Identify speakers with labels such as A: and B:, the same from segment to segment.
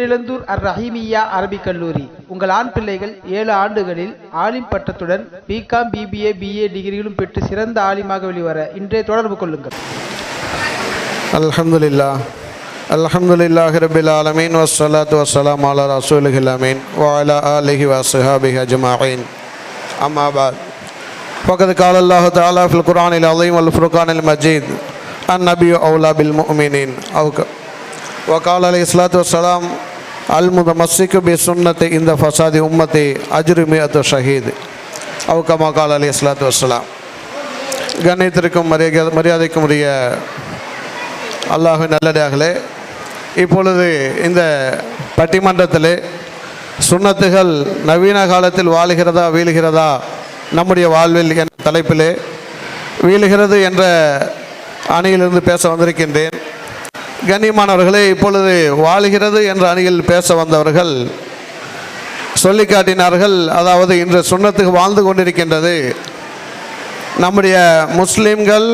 A: பேரிழந்தூர் அர் ரஹீமியா அரபிக் கல்லூரி உங்கள் ஆண் பிள்ளைகள் ஏழு ஆண்டுகளில் ஆலிம் பட்டத்துடன் பிகாம் பிபிஏ பிஏ டிகிரிகளும் பெற்று சிறந்த ஆலிமாக வெளிவர இன்றே தொடர்பு கொள்ளுங்கள்
B: الحمد لله الحمد لله رب العالمين والصلاة والسلام على رسوله الأمين وعلى آله وصحابه أجمعين أما بعد فقد قال الله تعالى في القرآن العظيم والفرقان المجيد النبي أولى بالمؤمنين أو ك- وقال عليه الصلاة والسلام المتمسك بسنة عند فساد أمتي أجر مئة شهيد أو كما قال عليه الصلاة والسلام கண்ணியத்திற்கும் மரியாதை மரியாதைக்கும் உரிய அல்லாஹ் நல்லடியார்களே இப்பொழுது இந்த பட்டிமன்றத்திலே சுன்னத்துகள் நவீன காலத்தில் வாழுகிறதா வீழுகிறதா நம்முடைய வாழ்வில் என்ற தலைப்பிலே வீழுகிறது என்ற அணியிலிருந்து பேச வந்திருக்கின்றேன் கண்ணியமானவர்களே இப்பொழுது வாழுகிறது என்ற அணியில் பேச வந்தவர்கள் சொல்லி காட்டினார்கள். அதாவது இன்று சுண்ணத்துக்கு வாழ்ந்து கொண்டிருக்கின்றது. நம்முடைய முஸ்லீம்கள்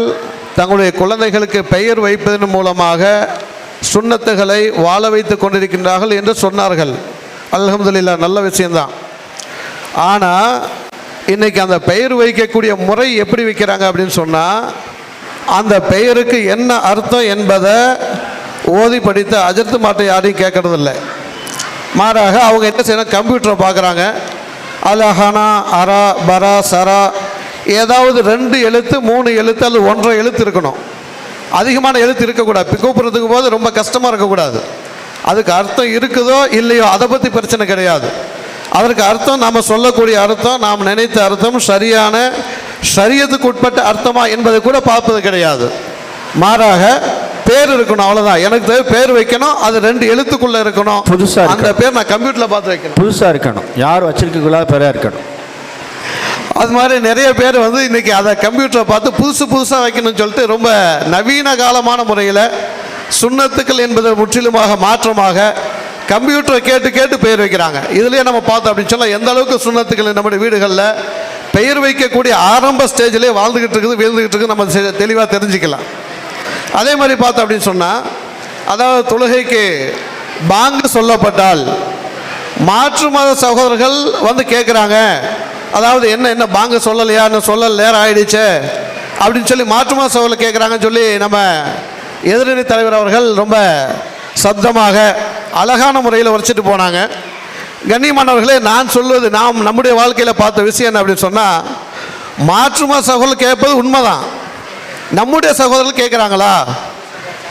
B: தங்களுடைய குழந்தைகளுக்கு பெயர் வைப்பதன் மூலமாக சுண்ணத்துகளை வாழ வைத்து கொண்டிருக்கின்றார்கள் என்று சொன்னார்கள். அல்ஹம்துலில்லா நல்ல விஷயம்தான். ஆனால் இன்றைக்கி அந்த பெயர் வைக்கக்கூடிய முறை எப்படி வைக்கிறாங்க அப்படின்னு சொன்னால் அந்த பெயருக்கு என்ன அர்த்தம் என்பதை ஓதி படித்த அஜர்த்து மாட்டை யாரையும் கேட்கறதில்ல. மாறாக அவங்க என்ன செய்யணும் கம்ப்யூட்டரை பார்க்குறாங்க. அலஹனா அரா பரா சரா ஏதாவது ரெண்டு எழுத்து மூணு எழுத்து அல்லது ஒன்றரை எழுத்து இருக்கணும். அதிகமான எழுத்து இருக்கக்கூடாது. கூப்பிட்றதுக்கு போது ரொம்ப கஷ்டமாக இருக்கக்கூடாது. அதுக்கு அர்த்தம் இருக்குதோ இல்லையோ அதை பற்றி பிரச்சனை கிடையாது. அதற்கு அர்த்தம் நாம் சொல்லக்கூடிய அர்த்தம் நாம் நினைத்த அர்த்தம் சரியான சரியத்துக்கு உட்பட்ட அர்த்தமா என்பதை கூட பார்ப்பது கிடையாது. மாறாக பேர் இருக்கணும் அவ்வளவுதான். எனக்கு தேவை பேர் வைக்கணும் அது ரெண்டு எழுத்துக்குள்ள இருக்கணும்.
C: புதுசா.
B: அந்த பேர் நான் கம்ப்யூட்டர்ல பார்த்து வைக்கணும்.
C: புதுசாக இருக்கணும். யார் வச்சிருக்கக்கூடாத பேராக இருக்கணும்.
B: அது மாதிரி நிறைய பேர் வந்து இன்னைக்கு அதை கம்ப்யூட்டரை பார்த்து புதுசு புதுசாக வைக்கணும்னு சொல்லிட்டு ரொம்ப நவீன காலமான முறையில் சுண்ணத்துக்கள் என்பது முற்றிலுமாக மாற்றமாக கம்ப்யூட்டரை கேட்டு கேட்டு பெயர் வைக்கிறாங்க. இதுலேயே நம்ம பார்த்தோம் அப்படின்னு சொன்னால் எந்த அளவுக்கு சுண்ணத்துக்கள் நம்முடைய வீடுகளில் பெயர் வைக்கக்கூடிய ஆரம்ப ஸ்டேஜிலே வாழ்ந்துக்கிட்டு இருக்குது வீழ்ந்துக்கிட்டு இருக்குது நம்ம தெளிவாக தெரிஞ்சுக்கலாம். அதே மாதிரி பார்த்தோம் அப்படின்னு சொன்னால் அதாவது தொழுகைக்கு பாங்கு சொல்லப்பட்டால் மாற்று மத சகோதரர்கள் வந்து கேட்குறாங்க அதாவது என்ன என்ன பாங்கு சொல்லலையா இன்னும் சொல்ல நேரம் ஆயிடுச்சு அப்படின்னு சொல்லி மாற்று மத சகோதரர்கள் கேட்குறாங்கன்னு சொல்லி நம்ம எதிரணி தலைவர் அவர்கள் ரொம்ப சப்தமாக அழகான முறையில் உரைச்சிட்டு போனாங்க. கண்ணியமானவர்களே நான் சொல்வது நாம் நம்முடைய வாழ்க்கையில் பார்த்த விஷயம் என்ன அப்படின்னு சொன்னால் மாற்று மத சகோதரர்கள் கேட்பது உண்மைதான். நம்முடைய சகோதரர்கள் கேட்குறாங்களா?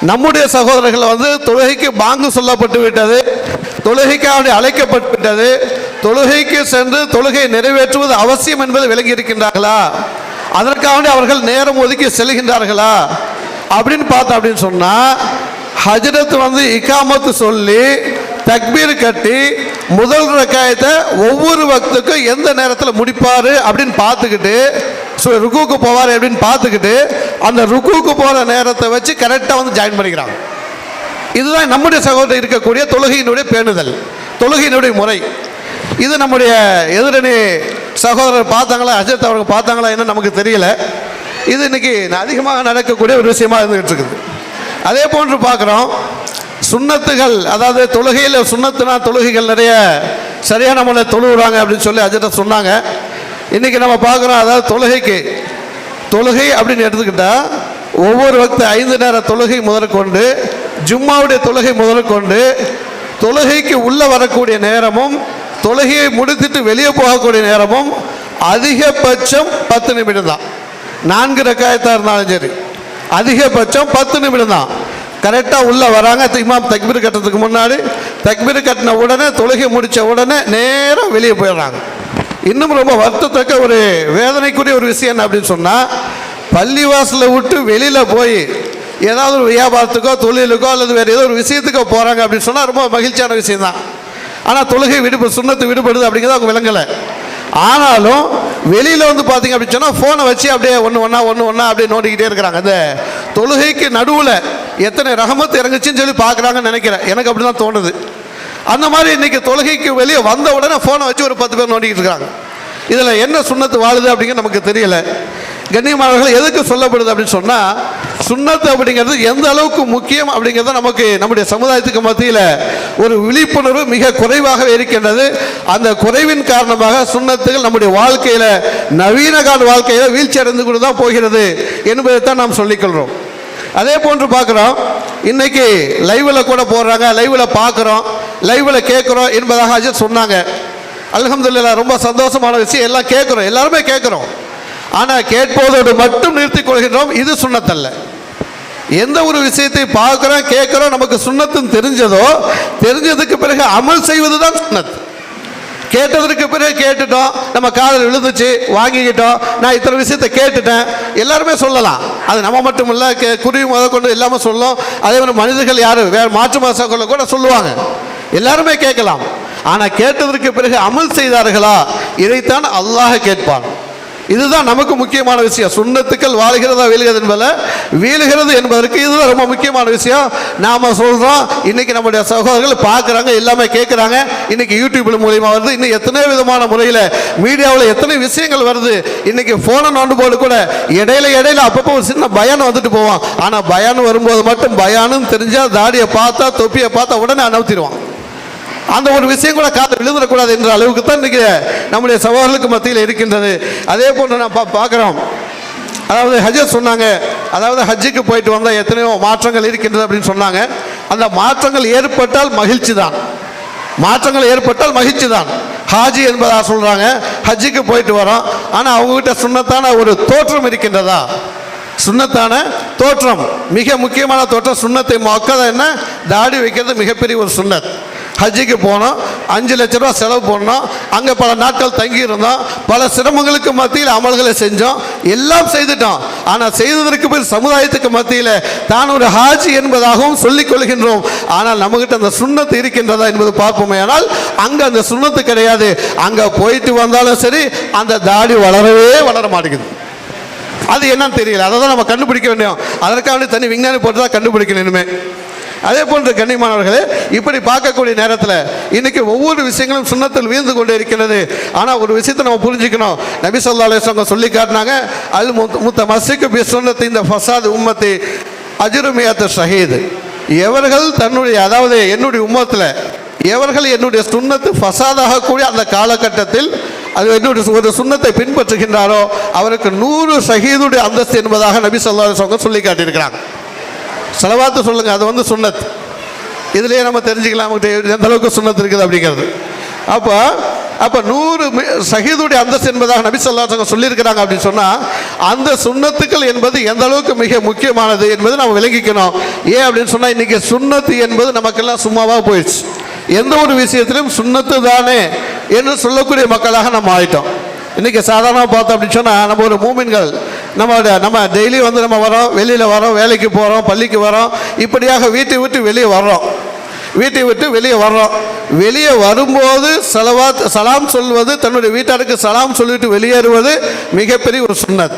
B: நம்முடைய சகோதரர்கள் வந்து தொழுகைக்கு பாங்கு சொல்லப்பட்டு விட்டது தொழுகைக்காக அழைக்கப்பட்டு விட்டது தொழுகைக்கு சென்று தொழுகை நிறைவேற்றுவது அவசியம் என்பது விளங்கி இருக்கின்றார்களா? அதற்காக அவர்கள் நேரம் ஒதுக்கி செல்கின்றார்களா? அப்படின்னு பார்த்தோம் அப்படின்னு சொன்னால் ஹஜரத் வந்து இக்காமத்து சொல்லி தக்பீர் கட்டி முதல் ரக்காயத்தை ஒவ்வொரு வக்துக்கும் எந்த நேரத்தில் முடிப்பார் அப்படின்னு பார்த்துக்கிட்டு ருக்குக்கு போவார் அப்படின்னு பார்த்துக்கிட்டு அந்த ருக்குக்கு போகிற நேரத்தை வச்சு கரெக்டாக வந்து ஜாயின் பண்ணிக்கிறாங்க. இதுதான் நம்முடைய சகோதரர் இருக்கக்கூடிய தொழுகையினுடைய பேணுதல் தொழுகையினுடைய முறை. இது நம்முடைய எதிரணி சகோதரர் பார்த்தாங்களா அஜித் அவர்கள் பார்த்தாங்களா என்ன நமக்கு தெரியல. இது இன்னைக்கு அதிகமாக நடக்கக்கூடிய ஒரு விஷயமாக இருந்துகிட்டு இருக்குது. அதே போன்று பார்க்குறோம் சுண்ணத்துகள் அதாவது தொழுகையில் சுண்ணத்துனா தொழுகைகள் நிறைய சரியான முறையில் தொழுகிறாங்க அப்படின்னு சொல்லி அஜிட்ட சொன்னாங்க. இன்னைக்கு நம்ம பார்க்குறோம் அதாவது தொழுகைக்கு. தொழுகை அப்படின்னு எடுத்துக்கிட்டால் ஒவ்வொரு வக்த ஐந்து நேர தொழுகை முதற்கொண்டு ஜும்மாவுடைய தொழுகை முதற்கொண்டு தொழுகைக்கு உள்ளே வரக்கூடிய நேரமும் தொழுகையை முடித்துட்டு வெளியே போகக்கூடிய நேரமும் அதிகபட்சம் பத்து நிமிடம் தான் நான்கு ரக்காயத்தாக இருந்தாலும் சரி அதிகபட்சம் பத்து நிமிடம் தான் கரெக்டாக உள்ளே வராங்க இமாம் தக்பீர் கட்டுறதுக்கு முன்னாடி தக்பீர் கட்டின உடனே தொழுகை முடித்த உடனே நேராக வெளியே போயிடுறாங்க. இன்னும் ரொம்ப வருத்தத்தக்க ஒரு வேதனைக்குரிய ஒரு விஷயம் என்ன அப்படின்னு சொன்னால் பள்ளிவாசலை விட்டு வெளியில் போய் ஏதாவது ஒரு வியாபாரத்துக்கோ தொழிலுக்கோ அல்லது வேறு ஏதோ ஒரு விஷயத்துக்கோ போகிறாங்க அப்படின்னு சொன்னால் ரொம்ப மகிழ்ச்சியான விஷயம் தான் ஆனால் தொழுகை விடுபடு சுண்ணத்து விடுபடுது அப்படிங்கிறது அவங்க விளங்கலை. ஆனாலும் வெளியில் வந்து பார்த்தீங்க அப்படின்னு சொன்னால் ஃபோனை வச்சு அப்படியே ஒன்று ஒன்றா ஒன்று ஒன்றா அப்படியே நோண்டிக்கிட்டே இருக்கிறாங்க. அந்த தொழுகைக்கு நடுவில் எத்தனை ரகமத்து இறங்குச்சின்னு சொல்லி பார்க்குறாங்கன்னு நினைக்கிறேன். எனக்கு அப்படி தான் தோணுது. அந்த மாதிரி இன்னைக்கு தொழுகைக்கு வெளியே வந்த உடனே ஃபோனை வச்சு ஒரு பத்து பேர் நோண்டிக்கிட்டு இருக்காங்க. இதில் என்ன சுண்ணத்து வாழுது அப்படிங்கிறது நமக்கு தெரியல. கண்ணியமானவர்கள் எதுக்கு சொல்லப்படுது அப்படின்னு சொன்னால் சுண்ணத்து அப்படிங்கிறது எந்த அளவுக்கு முக்கியம் அப்படிங்கிறத நமக்கு நம்முடைய சமுதாயத்துக்கு மத்தியில் ஒரு விழிப்புணர்வு மிக குறைவாக இருக்கின்றது. அந்த குறைவின் காரணமாக சுண்ணத்துகள் நம்முடைய வாழ்க்கையில் நவீன கால வாழ்க்கையில் வீழ்ச்சி அடைந்து கொண்டு தான் போகிறது என்பதை தான் நாம் சொல்லிக்கொள்கிறோம் அதே போன்று பார்க்குறோம். இன்னைக்கு லைவில் கூட போடுறாங்க லைவில் பார்க்குறோம் லைவில் கேட்குறோம் என்பதாக அஜித் சொன்னாங்க. அல்ஹம்துலில்லாஹ் ரொம்ப சந்தோஷமான விஷயம். எல்லாம் கேட்குறோம் எல்லாருமே கேட்குறோம். ஆனால் கேட்பதோடு மட்டும் நிறுத்திக் கொள்கின்றோம் இது சுண்ணத்தல்ல. எந்த ஒரு விஷயத்தை பார்க்குறோம் கேட்குறோம் நமக்கு சுண்ணத்துன்னு தெரிஞ்சதோ தெரிஞ்சதுக்கு பிறகு அமல் செய்வது தான் சுண்ணத். கேட்டதற்கு பிறகு கேட்டுட்டோம். நம்ம காதில் விழுந்துச்சு வாங்கிக்கிட்டோம். நான் இத்தனை விஷயத்தை கேட்டுட்டேன். எல்லாருமே சொல்லலாம். அது நம்ம மட்டும் இல்லை கே குருவி முத கொண்டு எல்லாமே சொல்லும். அதே மாதிரி மனிதர்கள் யாரும் வேறு மாற்று மாசங்களை கூட சொல்லுவாங்க. எல்லாருமே கேட்கலாம். ஆனால் கேட்டதற்கு பிறகு அமல் செய்தார்களா? இதைத்தான் அல்லாஹ் கேட்பான். இதுதான் நமக்கு முக்கியமான விஷயம். சுண்ணத்துக்கள் வாழ்கிறதா வீழ்கிறது என்பதில் வீழுகிறது என்பதற்கு இதுதான் ரொம்ப முக்கியமான விஷயம். நாம் சொல்கிறோம் இன்றைக்கி நம்முடைய சகோதரர்கள் பார்க்குறாங்க எல்லாமே கேட்குறாங்க இன்றைக்கி யூடியூப்பில் மூலியமாக வருது. இன்னும் எத்தனை விதமான முறையில் மீடியாவில் எத்தனை விஷயங்கள் வருது. இன்றைக்கி ஃபோனை நோண்டு போது கூட இடையில இடையில அப்பப்போ ஒரு சின்ன பயான் வந்துட்டு போவோம் ஆனால் பயான் வரும்போது மட்டும் பயானும் தெரிஞ்சால் தாடியை பார்த்தா தொப்பியை பார்த்தா உடனே அனுப்பிடுவான் அந்த ஒரு விஷயம் கூட காத்து விழுந்துடக்கூடாது என்ற அளவுக்கு தான் இன்றைக்கி நம்முடைய சவால்களுக்கு மத்தியில் இருக்கின்றது. அதே போன்று நான் பா பார்க்குறோம். அதாவது ஹஜ் சொன்னாங்க. அதாவது ஹஜ்ஜுக்கு போயிட்டு வந்தால் எத்தனையோ மாற்றங்கள் இருக்கின்றது அப்படின்னு சொன்னாங்க. அந்த மாற்றங்கள் ஏற்பட்டால் மகிழ்ச்சி தான். மாற்றங்கள் ஏற்பட்டால் மகிழ்ச்சி தான். ஹாஜி என்பதாக சொல்கிறாங்க ஹஜ்ஜுக்கு போயிட்டு வரோம். ஆனால் அவங்ககிட்ட சுண்ணத்தான ஒரு தோற்றம் இருக்கின்றதா? சுண்ணத்தான தோற்றம். மிக முக்கியமான தோற்றம் சுண்ணத்தை மக்கள் என்ன? தாடி வைக்கிறது மிகப்பெரிய ஒரு சுண்ணத். ஹஜ்ஜிக்கு போனோம் அஞ்சு லட்ச ரூபா செலவு பண்ணோம் அங்கே பல நாட்கள் தங்கியிருந்தோம் பல சிரமங்களுக்கு மத்தியில் அமல்களை செஞ்சோம். எல்லாம் செய்துட்டோம். ஆனால் செய்ததற்கு பின் சமுதாயத்துக்கு மத்தியில் தான் ஒரு ஹாஜி என்பதாகவும் சொல்லிக் கொள்கின்றோம். ஆனால் நம்மகிட்ட அந்த சுண்ணத்து இருக்கின்றதா என்பது பார்ப்போமே. ஆனால் அங்கே அந்த சுண்ணத்து கிடையாது. அங்கே போயிட்டு வந்தாலும் சரி அந்த தாடி வளரவே வளர மாட்டேங்குது. அது என்னன்னு தெரியல. அதை தான் நம்ம கண்டுபிடிக்க வேண்டியும் அதற்காக தனி விஞ்ஞானி போட்டு தான் கண்டுபிடிக்கணும் அதே போன்று கண்ணியமானவர்களே இப்படி பார்க்கக்கூடிய நேரத்தில் இன்னைக்கு ஒவ்வொரு விஷயங்களும் சுண்ணத்தில் வீழ்ந்து கொண்டே இருக்கிறது. ஆனால் ஒரு விஷயத்தை நம்ம புரிஞ்சுக்கணும். நபி சொல்லா அலிஸ்வங்க சொல்லி காட்டினாங்க அல் முத்த முத்த மசிக்கு பி சுண்ணத்து இந்த ஃபசாத் உம்மத்து அஜுருமியாத்த ஷஹீது. எவர்கள் தன்னுடைய அதாவது என்னுடைய உம்மத்தில் எவர்கள் என்னுடைய சுண்ணத்து ஃபசாதாகக்கூடிய அந்த காலகட்டத்தில் அது என்னுடைய ஒரு சுண்ணத்தை பின்பற்றுகின்றாரோ அவருக்கு நூறு ஷஹீதுடைய அந்தஸ்து என்பதாக நபி சொல்லா சொங்க சொல்லி காட்டியிருக்கிறாங்க. செலவாத்து சொல்லுங்க அது வந்து சுண்ணத். இதுலேயே நம்ம தெரிஞ்சுக்கலாம் அவங்ககிட்ட எந்த அளவுக்கு சுண்ணத் இருக்குது அப்படிங்கிறது. அப்போ அப்போ நூறு சகிதுடைய அந்தஸ்து என்பதாக நபி சொல்லாசங்க சொல்லியிருக்கிறாங்க அப்படின்னு சொன்னால் அந்த சுண்ணத்துக்கள் என்பது எந்த அளவுக்கு மிக முக்கியமானது என்பது நம்ம விளங்கிக்கணும். ஏன் அப்படின்னு சொன்னால் இன்றைக்கி சுண்ணத்து என்பது நமக்கெல்லாம் சும்மாவாக போயிடுச்சு. எந்த ஒரு விஷயத்திலும் சுண்ணத்து தானே என்று சொல்லக்கூடிய மக்களாக நம்ம ஆயிட்டோம். இன்றைக்கி சாதாரணமாக பார்த்தோம் அப்படின்னு சொன்னால் நம்ம ஒரு மூமின்கள் நம்ம நம்ம டெய்லி வந்து நம்ம வரோம் வெளியில் வரோம் வேலைக்கு போகிறோம் பள்ளிக்கு வரோம் இப்படியாக வீட்டை விட்டு வெளியே வர்றோம். வீட்டை விட்டு வெளியே வர்றோம். வெளியே வரும்போது செலவாத் சலாம் சொல்வது தன்னுடைய வீட்டாருக்கு சலாம் சொல்லிட்டு வெளியேறுவது மிகப்பெரிய ஒரு சுண்ணத்.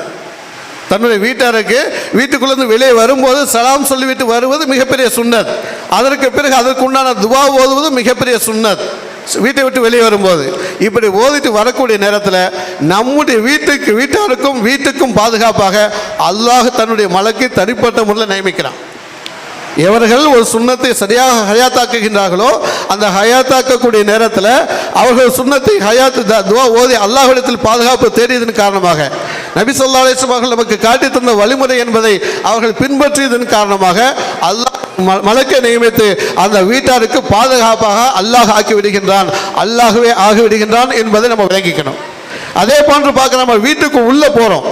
B: தன்னுடைய வீட்டாருக்கு வீட்டுக்குள்ளேருந்து வெளியே வரும்போது சலாம் சொல்லிவிட்டு வருவது மிகப்பெரிய சுண்ணத். அதற்கு பிறகு அதற்கு உண்டான துவா ஓதுவது மிகப்பெரிய சுண்ணத். வீட்டை விட்டு வெளியே வரும்போது இப்படி ஓதிட்டு வரக்கூடிய நேரத்தில் நம்முடைய வீட்டுக்கு வீட்டாருக்கும் வீட்டுக்கும் பாதுகாப்பாக அல்லாஹ் தன்னுடைய மலைக்கு தனிப்பட்ட முறையில் நியமிக்கிறான். எவர்கள் ஒரு சுண்ணத்தை சரியாக ஹயாத்தாக்குகின்றார்களோ அந்த ஹயாத்தாக்கக்கூடிய நேரத்தில் அவர்கள் சுண்ணத்தை ஹயாத்து துவா ஓதி அல்லாஹிடத்தில் பாதுகாப்பு தேடியதன் காரணமாக நபி சொல்லா அலிஸ்லாம் அவர்கள் நமக்கு காட்டி தந்த வழிமுறை என்பதை அவர்கள் பின்பற்றியதன் காரணமாக அல்லாஹ் மலக்கை நியமித்து அந்த வீட்டாருக்கு பாதுகாப்பாக அல்லாஹ் ஆக்கி விடுகின்றான். அல்லாஹ்வே ஆகி விடுகின்றான் என்பதை நம்ம விளங்கிக்கணும். அதே போன்று பார்க்க நம்ம வீட்டுக்கு உள்ளே போகிறோம்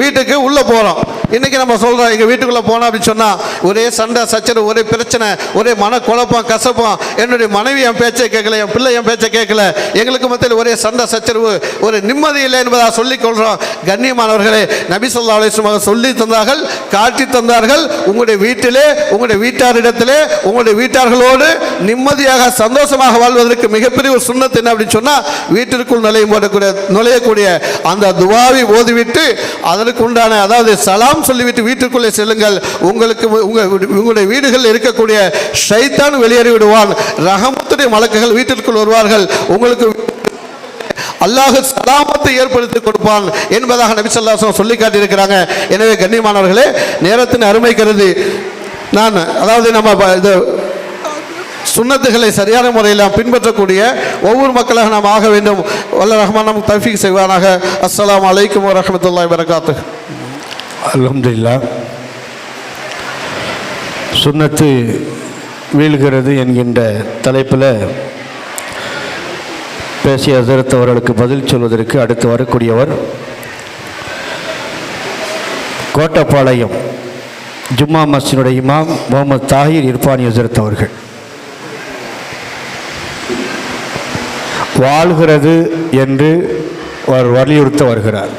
B: வீட்டுக்கு உள்ளே போகிறோம் இன்றைக்கி நம்ம சொல்கிறோம் எங்கள் வீட்டுக்குள்ளே போனோம் அப்படின்னு சொன்னால் ஒரே சண்டை சச்சரவு ஒரே பிரச்சனை ஒரே மனக்குழப்பம் கசப்பம். என்னுடைய மனைவி என் பேச்சை கேட்கல என் பிள்ளை என் பேச்சை கேட்கல. எங்களுக்கு மத்தியில் ஒரே சண்டை சச்சரவு ஒரு நிம்மதி இல்லை என்பதாக சொல்லிக் கொள்கிறோம் கண்ணியமானவர்களே நபி சொல்லா அலிஸ்லாம் சொல்லி தந்தார்கள் காட்டி தந்தார்கள். உங்களுடைய வீட்டிலே உங்களுடைய வீட்டாரிடத்திலே உங்களுடைய வீட்டார்களோடு நிம்மதியாக சந்தோஷமாக வாழ்வதற்கு மிகப்பெரிய ஒரு சுண்ணத்து என்ன அப்படின்னு சொன்னால் வீட்டிற்குள் நுழையும் போடக்கூடிய நுழையக்கூடிய அந்த துவாவை ஓதிவிட்டு அதற்கு உண்டான அதாவது சலாம் சொல்லிவிட்டு வீட்டுக்குள்ளே செல்லுங்கள். உங்களுக்கு உங்களுடைய வீடுகளில் இருக்கக்கூடிய ஷைத்தான் வெளியேறி விடுவான் ரகமத்துடைய மலக்குகள் வீட்டிற்குள் வருவார்கள். உங்களுக்கு அல்லாஹ் சலாமத்தை ஏற்படுத்தி கொடுப்பான் என்பதாக நபி ஸல்லல்லாஹு சொல்லி காட்டியிருக்கிறாங்க. எனவே கண்ணியமானவர்களே நேரத்தின் அருமை கருதி நான் அதாவது நம்ம இது சுண்ணத்துகளை சரியான முறையில் பின்பற்றக்கூடிய ஒவ்வொரு மக்களாக நாம் ஆக வேண்டும். வல்ல ரஹ்மான் நமக்கு தஃபீக் செய்வானாக. அஸ்லாம் அலைக்கும் வரஹ்மத்துல்லாஹி வரகாத்து
C: அலமதுல்லா சுன்னத்து வீழ்கிறது என்கின்ற தலைப்பில் பேசிய ஹசரத் அவர்களுக்கு பதில் சொல்வதற்கு அடுத்து வரக்கூடியவர் கோட்டப்பாளையம் ஜும்மா மஸ்ஜினுடைய இமாம் முகமது தாஹிர் இர்பானி ஹசரத் அவர்கள். வாழ்கிறது என்று அவர் வலியுறுத்த வருகிறார்.